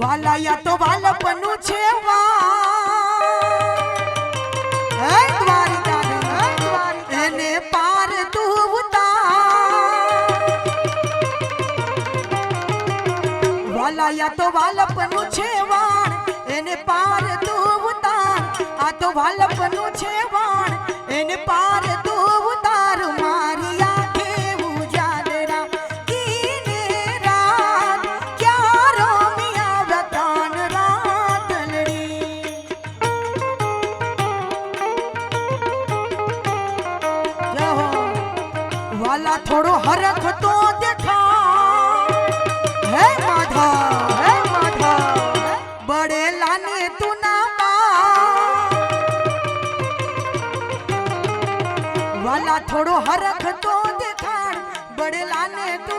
વાલાયા તો વાલપનું છે એને પાર તું વાલાયા તો વાલપનું છે વાણ એને પાર તું આ તો વાલપનું છે અલા થોડો હરખ તો દેખા હે માધા હે માધા બડેલા ને તું ના વાલા થોડો હરખ તો દેખાડ બડેલા ને તું